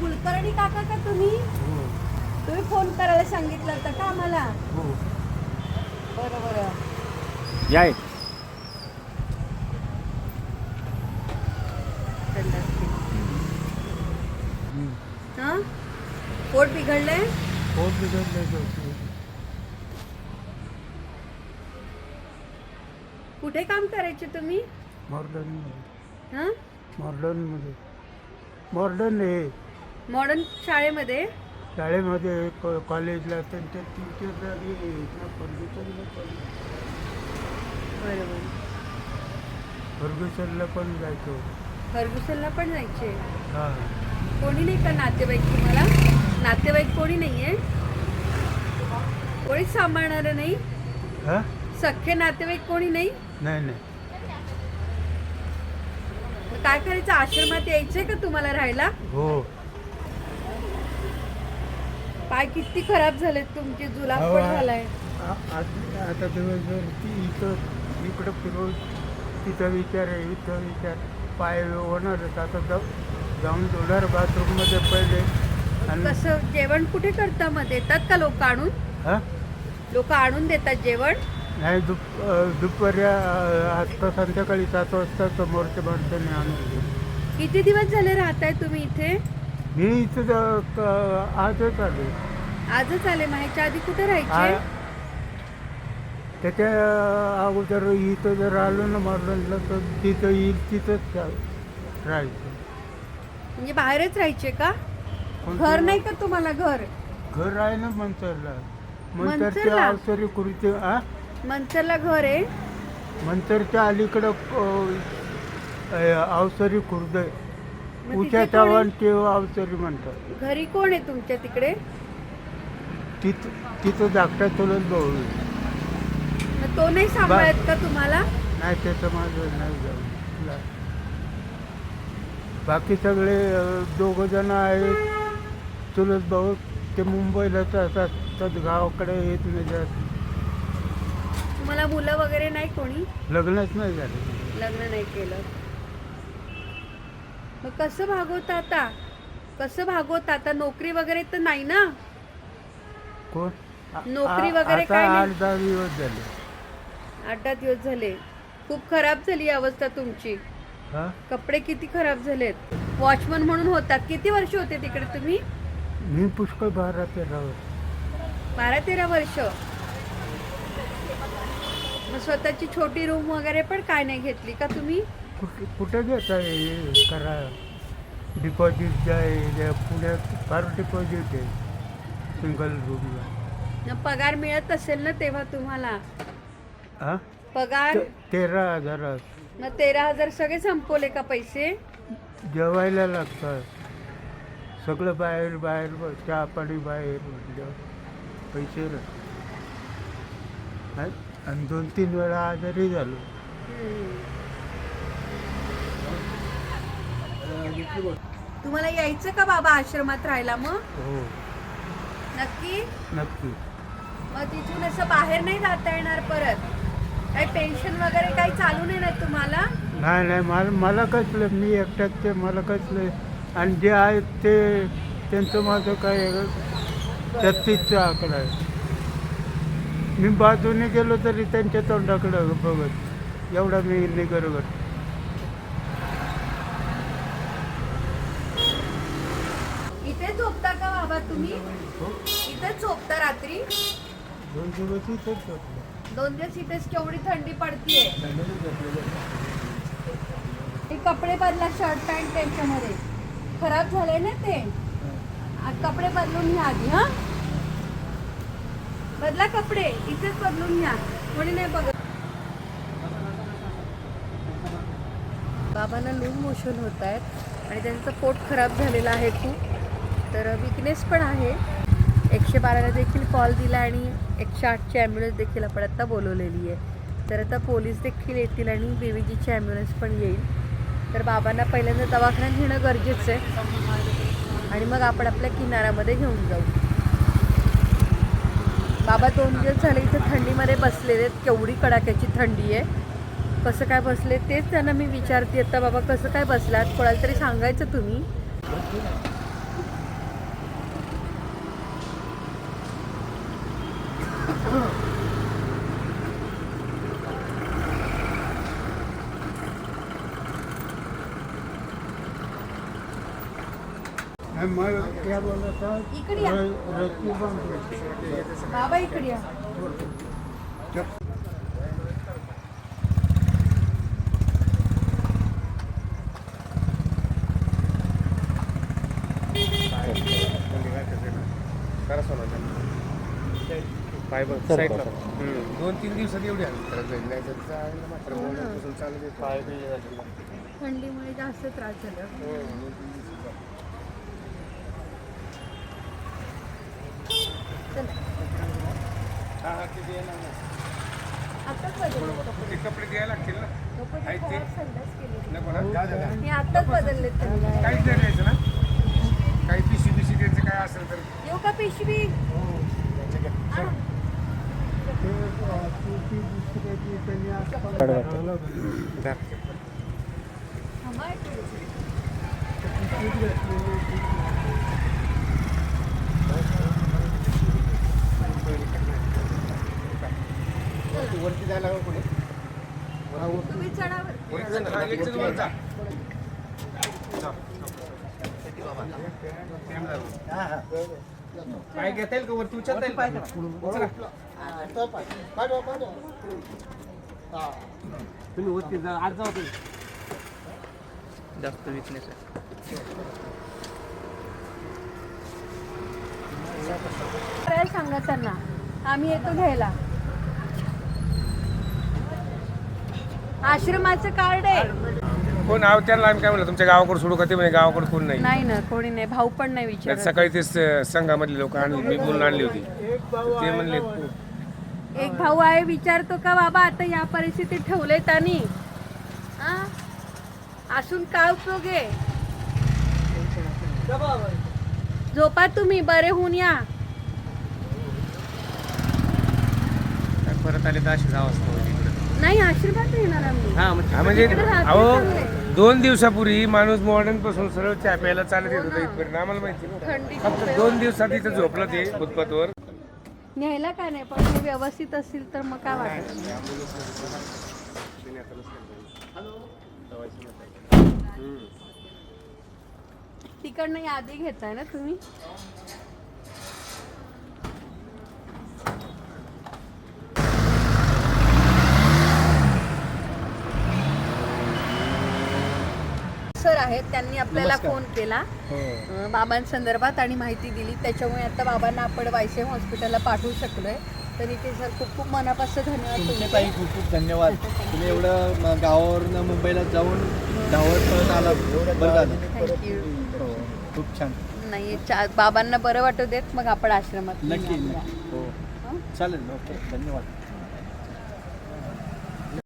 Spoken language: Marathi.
कुलकर्णी काका का तुम्ही? हो. तुम्ही फोन करायला सांगितलं होतं का आम्हाला? हो. बरं बरं. या हा? पोट बिघडलंय? पोट बिघडलं होतं कुठे काम करायचे तुम्ही? मॉर्डनमध्ये. हा? मॉर्डनमध्ये. मॉर्डन आहे मॉडर्न शाळेमध्ये? शाळेमध्ये क- कॉलेजला त्यांच्या फर्ग्युसनला पण बरोबर. फर्ग्युसनला पण जायचो. फर्ग्युसनला पण जायचे? हां. कोणी नाही का नातेवाईक तुम्हाला? नातेवाईक कोणी नाहीये? कोणीच सांभाळणार नाही? हां? सख्खे नातेवाईक कोणी नाही? नाही नाही. मग काय करायचं? आश्रमात यायचंय का तुम्हाला राहायला? हो. पाय किती खराब झालेत तुमचे? जुलाब पण झालाय. आता दिवसभर ती इथं इकडं फिरवून तिथं विचार आहे इथं विचार. पाय होणारच. आता जाऊ जाऊन थोड्यावर बाथरूममध्ये पहिले आणि कसं जेवण कुठे करता मग? देतात का लोक आणून? हां? लोक आणून देतात जेवण? नाही दुप दुपारी अं, आता संध्याकाळी सात वाजता समोरच्या माणसाने आणून दिली. किती दिवस झाले राहताय तुम्ही इथे? मी इथं ज- क- आजच आलो. आजच आले माहिती आधी कुठे आ- राहायचे त्याच्या अगोदर इथं जर आलो ना मॉर्डनला तर तिथं येईल तिथंच रा- राहायचं. म्हणजे बाहेरच राहायचे का? घर नाही का तुम्हाला घर? घर आहे ना मंतरला. मंतरला? मंतरच्या अवसरी खुर्ची आ? मंचरला घर आहे? मंतरच्या अलीकडं अं, अं, अवसरी खुर्द आहे. कोण? चव्हाण? ते अवसरी म्हणतात. घरी कोण आहे तुमच्या तिकडे? तिथं तिथं धाकटा चुलत भाऊ आहे. मग तो नाही सांभाळत का तुम्हाला? नाही त्याचं माझं नाही जाऊन ला- बाकी सगळे दोघ जण आहेत. चुलत भाऊ ते मुंबईलाच असतात तर गावाकडे येत नाही जास्त तुम्हाला मुलं वगैरे नाही कोणी? लग्नच नाही झालं. लग्न नाही केलं. मग कसं भागवता आता? कसं भागवता? आता नोकरी वगैरे तर नाही ना? कोण? आ- नोकरी आ- वगैरे आता काय नाही? आठ दहा दिवस झाले. आठ दहा दिवस झाले. खूप खराब झाली ही अवस्था तुमची. हा? कपडे किती खराब झालेत? वॉचमन म्हणून होतात. किती वर्ष होते तिकडे तुम्ही? मी पुष्कळ बारा तेरा वर्ष. बारा तेरा वर्ष. मग स्वतःची छोटी रूम वगैरे पण काय नाही घेतली का तुम्ही? कुठे कुठे घेत आहे करा? डिपॉझिट जे आहे जे पुण्यात फार डिपॉझिट आहे. सिंगल रूमला पगार मिळत असेल ना तेव्हा तुम्हाला? हा पगार? तेरा हजार. तेरा हजार सगळे संपवले का पैसे? जेवायला लागतात. सगळं बाहेर बाहेर ब- चहा पाणी बाहेर म्हटल्यावर पैसे लागतात. आणि- आणि दोन तीन वेळा आजारी झालो. हम्म. तुम्हाला यायचं का बाबा आश्रमात राहायला मग? हो. नक्की? नक्की. मग तिथून असं बाहेर नाही जाता येणार परत? काही पेन्शन वगैरे काही चालू नाही ना तुम्हाला? नाही नाही मला मला कसलं मी एकट्याच ते मला कसलं आणि जे आहेत ते त्यांचं माझं काय छत्तीसचा आकडा आहे. मी बाजूने गेलो तरी त्यांच्या तोंडाकडं बघत. एवढा मी निगरगट इथे झोपता का बाबा तुम्ही. इथे झोपता रात्री. दोन दिवस इथंच झोपलो. दोन दिवस इथेच केवढी थंडी पडतीये. हे कपडे बदला शर्ट पॅन्ट त्यांच्यामध्ये. खराब झाले ना ते? कपडे बदलून घ्या आधी हा? बदला कपडे इथेच बदलून घ्या. कोणी नाही बघत. बाबांना लूज मोशन होत आहेत आणि त्यांचं पोट खराब झालेलं आहे खूप. तर विकनेस पण आहे. एकशे बाराला देखील कॉल दिला आणि एकशे आठची ॲम्ब्युलन्स देखील आपण आत्ता बोलवलेली आहे. तर आता पोलीस देखील येतील आणि बेबीजीची ॲम्ब्युलन्स पण येईल. तर बाबांना पहिल्यांदा दवाखान्यात घेणं गरजेचं आहे. आणि मग आपण आपल्या किनाऱ्यामध्ये घेऊन जाऊ. बाबा दोन दिवस झाले इथं थंडीमध्ये बसलेले आहेत. केवढी कडाक्याची थंडी आहे. कसं काय बसले? तेच त्यांना मी विचारते. आता बाबा कसं काय बसलात? कोणाला तरी सांगायचं तुम्ही? मग क्या बोला था इकडे या. र- रस्सी बंद बाबा इकडे या. फायबर साईडला दोन तीन दिवसात एवढी आली. तर जाईल नाही तर चांगलं मात्र हो चालू. थंडीमुळे जास्त त्रास झाला. हो, दोन तीन दिवसात. चला हा, हा, ते द्यायला लागणार. आताच बदलले कपडे. द्यायला लागतील ना? मी आताच बदलले त्यांना. काहीच नाही द्यायचं ना? काही पिशी पिशी द्यायचं काय असेल तर. येऊ का पिशवी? होतं. धर. थांबा एक मिनिट. पिशवीत घातलेली होती. वरती जायला लागलं कुठे तुम्ही चढावर वरती जा. हा, एक जण वर जा. जा. सेम जा. पाय घेता येईल का वरती उचलता येईल का? तुम्ही वरती जा आज जाऊ तुम्ही जास्त विकनेस आहे सांगा त्यांना आम्ही येतो घ्यायला आश्रमाचं कार्ड आहे. कोण आव त्यांना आम्ही काय म्हणलं तुमच्या गावाकडे सोडू का? ते म्हणे गावाकडे कोण नाही. नाही ना कोणी नाही भाऊ पण नाही त्यात विचारत. सकाळी ते स- संघामधले लोक आणली मी बोलून आणली होती. एक भाऊ ते म्हणले. एक भाऊ आहे विचारतो का बाबा आता या परिस्थितीत ठेवलंय त्यांनी. हा? असून काय उपयोग आहे? झोपा तुम्ही बरे होऊन या. परत आले तर अशी जावं नाही आशीर्वाद आम्ही. हा म्हणजे तिकडे राहते अहो. दोन दिवसापूर्वी माणूस मॉडर्नपासून सरळ चहा प्यायला चालत येत होता इथपर्यंत. आम्हाला माहिती फक्त दोन दिवसात इथं झोपलं ते फुटपाथवर. न्यायला काय नाही? पण हे व्यवस्थित असेल तर मग काय वाटत? तिकडनं यादी घेताय ना तुम्ही? आहेत त्यांनी आपल्याला फोन केला. अं, बाबांसंदर्भात आणि माहिती दिली. त्याच्यामुळे आता बाबांना आपण वायसीएम हॉस्पिटलला पाठवू शकलोय. तर इथे सर खूप खूप मनापासून धन्यवाद तुमचे तुमचे. ताई खूप खूप धन्यवाद. तुम्ही एवढं म- गावावरनं मुंबईला जाऊन धावत पळत आला बरं झालं. थँक्यू हो. खूप छान. नाही चा- बाबांना बरं वाटू देत. मग आपण आश्रमात नक्की. हो. हं? चालेल ओके. धन्यवाद.